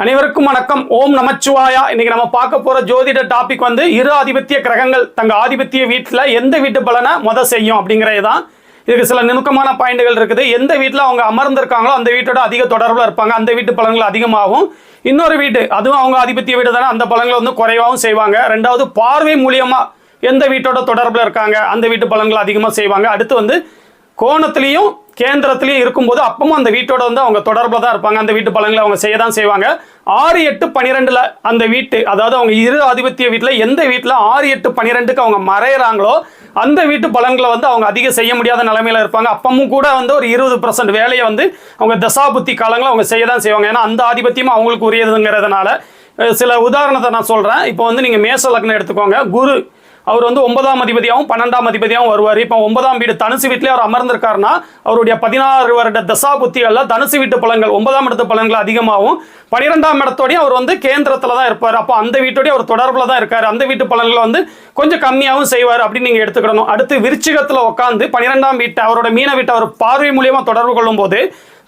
அனைவருக்கும் வணக்கம். ஓம் நமச்சிவாயா. இன்னைக்கு நம்ம பார்க்க போற ஜோதிட டாபிக் வந்து இரு ஆதிபத்திய கிரகங்கள் தங்க ஆதிபத்திய வீட்டில் எந்த வீட்டு பலனை முத செய்யும் அப்படிங்கிறது தான் இதுக்கு சில நுணுக்கமான பாயிண்ட்கள் இருக்குது. எந்த வீட்டில் அவங்க அமர்ந்திருக்காங்களோ அந்த வீட்டோட அதிக தொடர்பில் இருப்பாங்க. அந்த வீட்டு பலன்கள் அதிகமாகும். இன்னொரு வீடு அதுவும் அவங்க ஆதிபத்திய வீடு தானே அந்த பலன்களை வந்து குறைவாகவும் செய்வாங்க. ரெண்டாவது பார்வை மூலியமா எந்த வீட்டோட தொடர்பில் இருக்காங்க அந்த வீட்டு பலன்கள் அதிகமாக செய்வாங்க. அடுத்து வந்து கோணத்துலேயும் கேந்திரத்திலையும் இருக்கும்போது அப்பவும் அந்த வீட்டோட வந்து அவங்க தொடர்பில் தான் இருப்பாங்க. அந்த வீட்டு பலன்களை அவங்க செய்ய தான் செய்வாங்க. ஆறு எட்டு பன்னிரெண்டில் அந்த வீட்டு அதாவது அவங்க இரு ஆதிபத்திய வீட்டில் எந்த வீட்டில் ஆறு எட்டு பன்னிரெண்டுக்கு அவங்க மறையிறாங்களோ அந்த வீட்டு பலன்களை வந்து அவங்க அதிகம் செய்ய முடியாத நிலமையில இருப்பாங்க. அப்பமும் கூட வந்து ஒரு இருபது பர்சன்ட் வேலையை வந்து அவங்க தசாபுத்தி காலங்களை அவங்க செய்ய தான் செய்வாங்க. ஏன்னா அந்த ஆதிபத்தியம் அவங்களுக்கு உரியதுங்கிறதுனால சில உதாரணத்தை நான் சொல்கிறேன் இப்போ வந்து நீங்கள் மேச லக்னம் எடுத்துக்கோங்க. குரு அவர் வந்து ஒன்பதாம் அதிபதியாகவும் பன்னெண்டாம் அதிபதியாகவும் வருவார். இப்போ ஒன்பதாம் வீடு தனுசு வீட்டிலே அவர் அமர்ந்திருக்காருன்னா அவருடைய பதினாறு வருட தசா புத்திகளில் தனுசு வீட்டு பலன்கள் ஒன்பதாம் இடத்து பலன்கள் அதிகமாகவும் பன்னிரெண்டாம் இடத்தோடையும் அவர் வந்து கேந்திரத்தில் தான் இருப்பார். அப்போ அந்த வீட்டோடய அவர் தொடர்பில் தான் இருக்கார். அந்த வீட்டு பலன்களை வந்து கொஞ்சம் கம்மியாகவும் செய்வார் அப்படின்னு நீங்கள் எடுத்துக்கிடணும் அடுத்து விருச்சிகத்தில் உட்காந்து பனிரெண்டாம் வீட்டை அவரோட மீன வீட்டை அவர் பார்வை மூலியமாக தொடர்பு கொள்ளும்போது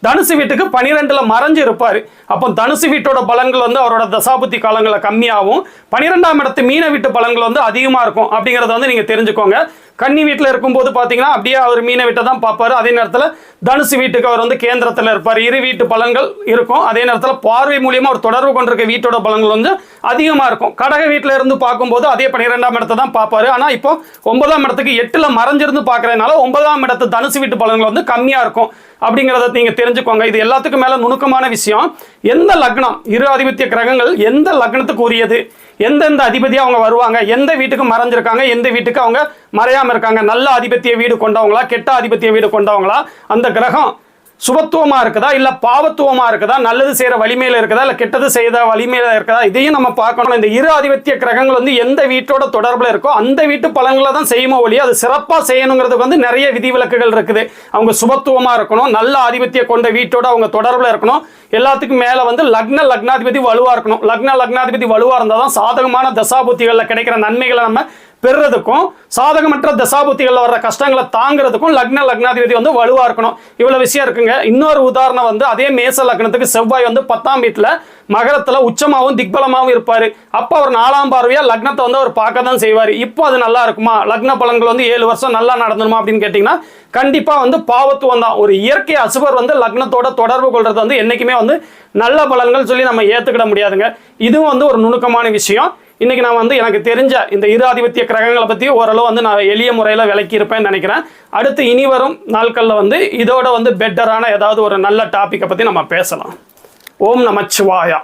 தனுசு வீட்டுக்கு பனிரெண்டுல மறைஞ்சு இருப்பார். அப்போ தனுசு வீட்டோட பலன்கள் வந்து அவரோட தசாபுத்தி காலங்களில் கம்மியாகும். பனிரெண்டாம் இடத்து மீன வீட்டு பலன்கள் வந்து அதிகமா இருக்கும் அப்படிங்கறத வந்து நீங்க தெரிஞ்சுக்கோங்க. கன்னி வீட்டில் இருக்கும்போது பார்த்தீங்கன்னா அப்படியே அவர் மீனை வீட்டை தான் பார்ப்பார். அதே நேரத்தில் தனுசு வீட்டுக்கு அவர் வந்து கேந்திரத்தில் இருப்பார். இரு வீட்டு பலன்கள் இருக்கும். அதே நேரத்தில் பார்வை மூலியமாக அவர் தொடர்பு கொண்டிருக்க வீட்டோட பலன்கள் வந்து அதிகமாக இருக்கும். கடக வீட்டில் இருந்து பார்க்கும்போது அதே பன்னிரெண்டாம் இடத்தை தான் பார்ப்பாரு. ஆனால் இப்போ ஒன்பதாம் இடத்துக்கு எட்டில் மறைஞ்சிருந்து பார்க்கறதுனால ஒன்பதாம் இடத்து தனுசு வீட்டு பலன்கள் வந்து கம்மியாக இருக்கும். அப்படிங்கிறத நீங்கள் தெரிஞ்சுக்கோங்க. இது எல்லாத்துக்கும் மேலே நுணுக்கமான விஷயம். எந்த லக்னம்? இரு ஆதிபத்திய கிரகங்கள் எந்த லக்னத்துக்கு உரியது? எந்தெந்த அதிபதியாக அவங்க வருவாங்க எந்த வீட்டுக்கு மறைஞ்சிருக்காங்க எந்த வீட்டுக்கு அவங்க மறையாமல் இருக்காங்க நல்ல ஆதிபத்திய வீடு கொண்டவங்களா கெட்ட ஆதிபத்திய வீடு கொண்டவங்களா அந்த கிரகம் சுபத்துவமா இருக்குதா? இல்ல பாவத்துவமா இருக்குதா? நல்லது செய்யற வலிமையில இருக்குதா? இல்ல கெட்டது செய்த வலிமையில இருக்குதா? இதையும் நம்ம பார்க்கணும். இந்த இரு ஆதிபத்திய கிரகங்கள் வந்து எந்த வீட்டோட தொடர்புல இருக்கோ அந்த வீட்டு பலன்களை தான் செய்யுமோ ஒழிய அது சிறப்பா செய்யணுங்கிறதுக்கு வந்து நிறைய விதிவிலக்குகள் இருக்குது. அவங்க சுபத்துவமா இருக்கணும். நல்ல ஆதிபத்திய கொண்ட வீட்டோட அவங்க தொடர்புல இருக்கணும். எல்லாத்துக்கும் மேல வந்து லக்ன லக்னாதிபதி வலுவா இருக்கணும். லக்ன லக்னாதிபதி வலுவா இருந்தால் தான் சாதகமான தசாபுத்திகளில் கிடைக்கிற நன்மைகளை நம்ம பெறுறதுக்கும் சாதகமற்ற தசாபுத்திகளில் வர்ற கஷ்டங்களை தாங்கிறதுக்கும் லக்ன லக்னாதிபதி வந்து வலுவாக இருக்கணும். இவ்வளோ விஷயம் இருக்குங்க. இன்னொரு உதாரணம் வந்து அதே மேச லக்னத்துக்கு செவ்வாய் வந்து பத்தாம் வீட்டில் மகரத்தில் உச்சமாகவும் திக்பலமாகவும் இருப்பார். அப்போ அவர் நாலாம் பார்வையாக லக்னத்தை வந்து அவர் பார்க்க தான் செய்வார். இப்போ அது நல்லா இருக்குமா? லக்ன பலன்கள் வந்து ஏழு வருஷம் நல்லா நடந்துருமா அப்படின்னு கேட்டிங்கன்னா கண்டிப்பாக வந்து பாவத்துவம் தான். ஒரு இயற்கை அசுபர் வந்து லக்னத்தோட தொடர்பு கொள்வது வந்து என்றைக்குமே வந்து நல்ல பலன்கள் சொல்லி நம்ம ஏற்றுக்கிட முடியாதுங்க. இதுவும் வந்து ஒரு நுணுக்கமான விஷயம். இன்னைக்கு நான் வந்து எனக்கு தெரிஞ்ச இந்த இரு ஆதிபத்திய கிரகங்களை பற்றி ஓரளவு வந்து நான் எளிய முறையில் விளக்கியிருப்பேன்னு நினைக்கிறேன். அடுத்து இனி வரும் நாட்களில் வந்து இதோட வந்து பெட்டரான ஏதாவது ஒரு நல்ல டாப்பிக்கை பற்றி நம்ம பேசலாம். ஓம் நமச்சிவாயா.